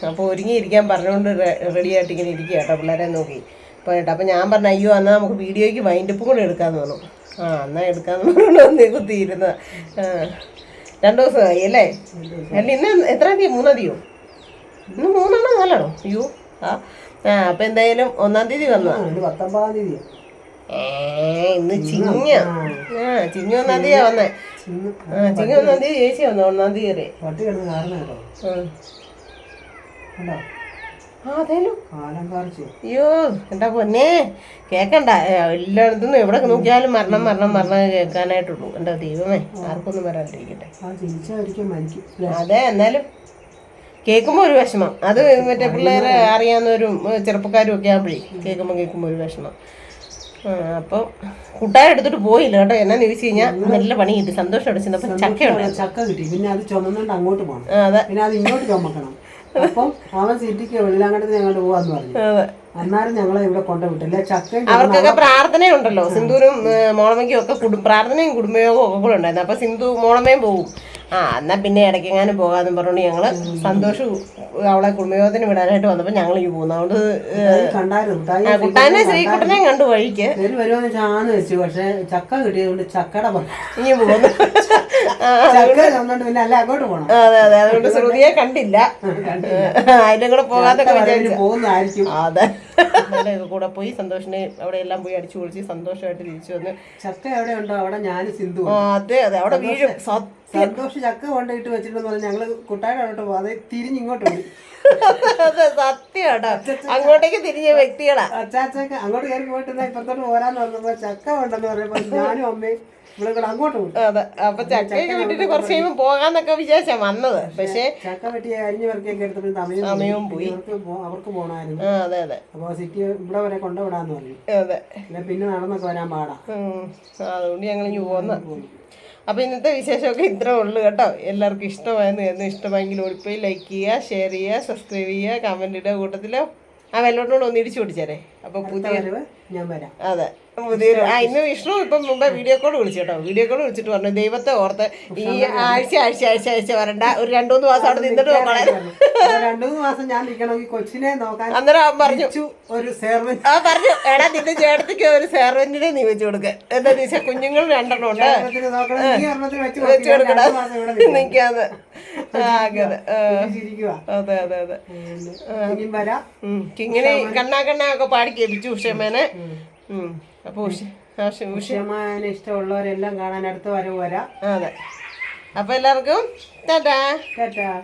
അപ്പോൾ ഒരുങ്ങിയിരിക്കാൻ പറഞ്ഞുകൊണ്ട് റെഡി ആയിട്ട് ഇങ്ങനെ ഇരിക്കുക കേട്ടോ പിള്ളേരെ നോക്കി. അപ്പോൾ കേട്ടോ അപ്പോൾ ഞാൻ പറഞ്ഞു അയ്യോ എന്നാൽ നമുക്ക് വീഡിയോയ്ക്ക് വൈൻഡപ്പും കൂടെ എടുക്കാമെന്ന് പറഞ്ഞു. ആ എന്നാൽ എടുക്കാമെന്ന് പറഞ്ഞു ഒന്നേ കുത്തിയിരുന്ന ആ രണ്ട് ദിവസമായി അല്ലേ? അല്ല ഇന്ന് എത്രാം തീയതി മൂന്നാം തീയോ ഇന്ന് മൂന്നാണോ നാലാണോ? അയ്യോ ആ. ആ അപ്പം എന്തായാലും ഒന്നാം തീയതി വന്നതാണ് ഇത് പത്തൊമ്പതാം തീയതി ഏ ഇന്ന് ചിങ്ങ. ആ. ചിങ്ങ ഒന്നാം തീയതിയാണ് വന്നേ. ചിങ്ങ ഒന്നാം തീയതി ചേച്ചി വന്നു ഒന്നാം തീയതി പട്ടി കിടന്ന് കാരണം കേട്ടോ. കാർച്ചോ. അയ്യോ എന്താ പൊന്നെ? കേക്കണ്ട. ഏ, എല്ലായിടത്തുനിന്നും എവിടെ നോക്കിയാലും മരണം മരണം മരണം കേൾക്കാനായിട്ടുള്ളൂ. എന്താ ദൈവമേ? ആർക്കൊന്നും വരാണ്ടിരിക്കട്ടെ അതെ എന്നാലും കേൾക്കുമ്പോൾ ഒരു വിഷമം. അത് മറ്റേ പിള്ളേരെ അറിയാവുന്നവരും ചെറുപ്പക്കാരും ഒക്കെ ആകുമ്പോഴേ കേൾക്കുമ്പോൾ കേൾക്കുമ്പോൾ ഒരു വിഷമം. ആ, കൂട്ടുകാരെടുത്തിട്ട് പോയില്ല കേട്ടോ. എന്നാന്ന് ചോദിച്ചു കഴിഞ്ഞാൽ നല്ല പണി കിട്ടി. സന്തോഷം അടിച്ചപ്പോൾ ചക്കയുണ്ട് ചക്ക കിട്ടി. പിന്നെ അത് ചുമന്നുകൊണ്ട് അങ്ങോട്ട് പോകണം അതെ. പിന്നെ അത് ഇങ്ങോട്ട് ചുമക്കണം. അപ്പം അവൻ സിറ്റിക്ക് വെള്ളിലാങ്കടത്ത് ഞങ്ങോട്ട് പോവാന്ന് പറഞ്ഞു. അതെ അന്നേരം ഞങ്ങളെ ഇവിടെ കൊണ്ടുവിട്ടില്ല ചക്ക അവർക്കൊക്കെ പ്രാർത്ഥനയുണ്ടല്ലോ. സിന്ധുവിനും മോളമ്മയ്ക്കും ഒക്കെ കുടു പ്രാർത്ഥനയും കുടുംബയോഗവും ഒക്കെ കൂടെ ഉണ്ടായിരുന്നു. അപ്പൊ സിന്ധു മോളമ്മയും പോകും ആ എന്നാ പിന്നെ ഇടയ്ക്കെങ്ങാനും പോകാന്ന് പറഞ്ഞുകൊണ്ട് ഞങ്ങൾ സന്തോഷം അവളെ കുടുംബയോഗത്തിന് വിടാനായിട്ട് വന്നപ്പോ ഞങ്ങൾ ഈ പോകുന്നു. അതുകൊണ്ട് കുട്ടാനെ ശ്രീ കുട്ടനെ ആ, കുട്ടാനെ ശ്രീകുട്ടനെയും കണ്ടു വഴിക്ക്. പേര് ചാന്ന് വെച്ചു പക്ഷെ ചക്ക കിട്ടിയതുകൊണ്ട് ചക്കട പറഞ്ഞു ഇനി പോകുന്നു. അതെ അതെ. അതുകൊണ്ട് ശ്രുതിയെ കണ്ടില്ല. അതിന്റെ കൂടെ പോകാതൊക്കെ വിചാരിച്ചു. പോകുന്നതായിരിക്കും. അതെ. അവരുടെയൊക്കെ കൂടെ പോയി സന്തോഷിനെ അവിടെ എല്ലാം പോയി അടിച്ചു പൊളിച്ച് സന്തോഷമായിട്ട് തിരിച്ചു വന്ന് ചക്ക എവിടെ ഉണ്ടോ അവിടെ ഞാൻ സിന്ധു ആ, അതെ അതെ അവിടെ വീഴും സന്തോഷ് ചക്ക കൊണ്ടിട്ട് വെച്ചിട്ടുണ്ട് പറഞ്ഞാൽ ഞങ്ങൾ കുട്ടായുടെ അങ്ങോട്ട് പോകും അത് തിരിഞ്ഞിങ്ങോട്ട് പോയി. അതെ സത്യം അങ്ങോട്ടേക്ക് തിരിഞ്ഞ വ്യക്തികളാ. അച്ചാച്ചക്ക് അങ്ങോട്ട് കയറി പോയിട്ട് ഇപ്പുറത്തോട്ട് പോരാന്ന് പറഞ്ഞപ്പോ ചക്ക ഉണ്ടെന്ന് പറയുമ്പോ ഞാനും അമ്മയും അതെ അപ്പൊ ചക്കയൊക്കെ വിട്ടിട്ട് കുറച്ച് കഴിയുമ്പോൾ പോകാന്നൊക്കെ വിചാരിച്ചാ വന്നത്. പക്ഷേ ചക്ക വെട്ടി അരിഞ്ഞു പെറുക്കിയൊക്കെ എടുത്തപ്പോൾ സമയം സമയവും പോയി. അവർക്ക് പോണായിരുന്നു അതെ അതെ. അപ്പോൾ സിറ്റി ഇവിടെ വരെ കൊണ്ടുവിടാന്ന് പറഞ്ഞു. അതെ. പിന്നെ നടന്നൊക്കെ വരാൻ പാടാ. അതുകൊണ്ട് ഞങ്ങൾ ഇനി പോന്ന. അപ്പൊ ഇന്നത്തെ വിശേഷമൊക്കെ ഇത്രേ ഉള്ളൂ കേട്ടോ. എല്ലാവർക്കും ഇഷ്ടമായിരുന്നു എന്ന് ഇഷ്ടമായെങ്കിൽ ഓടിപ്പോയി ലൈക്ക് ചെയ്യുക ഷെയർ ചെയ്യുക സബ്സ്ക്രൈബ് ചെയ്യുക കമന്റ് ഇടുക കൂട്ടത്തിലോ. ആ വെല്ലോട്ടോട് ഒന്ന് ഇടിച്ചു പിടിച്ചേരെ അപ്പൊ പുതിയ ഞാൻ വരാം. അതെ. ആ ഇന്ന് വിഷ്ണു ഇപ്പം മുമ്പേ വീഡിയോ കോൾ വിളിച്ചു കേട്ടോ വീഡിയോ കോൾ വിളിച്ചിട്ട് പറഞ്ഞു ദൈവത്തെ ഓർത്ത് ഈ ആഴ്ച ആഴ്ച ആഴ്ച ആഴ്ച വരണ്ട. ഒരു രണ്ടു മൂന്ന് മാസം അവിടെ നിന്നിട്ട് നോക്കണേ രണ്ടു മൂന്ന് മാസം ഞാൻ നിൽക്കണമെങ്കിൽ കൊച്ചിനെ നോക്കാൻ അന്നേരം പറഞ്ഞു ഒരു സേർവന്റ് ആ പറഞ്ഞു എടാ നിന്റെ ചേട്ടത്തിക്ക് ഒരു സെർവന്റിനെ നീ വെച്ച് കൊടുക്ക. എന്താന്ന് വെച്ചാൽ കുഞ്ഞുങ്ങൾ രണ്ടെണ്ണം ഉണ്ട്. വെച്ചു നീ കൊടുക്കണം. ആ അങ്ങനെ. അതെ അതെ അതെ. ഉം. കണ്ണാ കണ്ണാ ഒക്കെ പാടി കേൾപ്പിച്ചു ഉഷമേനെ ഉം. അപ്പൊ ഉഷ ഉഷമാനെ ഇഷ്ടമുള്ളവരെല്ലാം കാണാൻ അടുത്ത വരവ് വരാം. അതെ. അപ്പൊ എല്ലാവർക്കും ടാറ്റാ. കേട്ടാ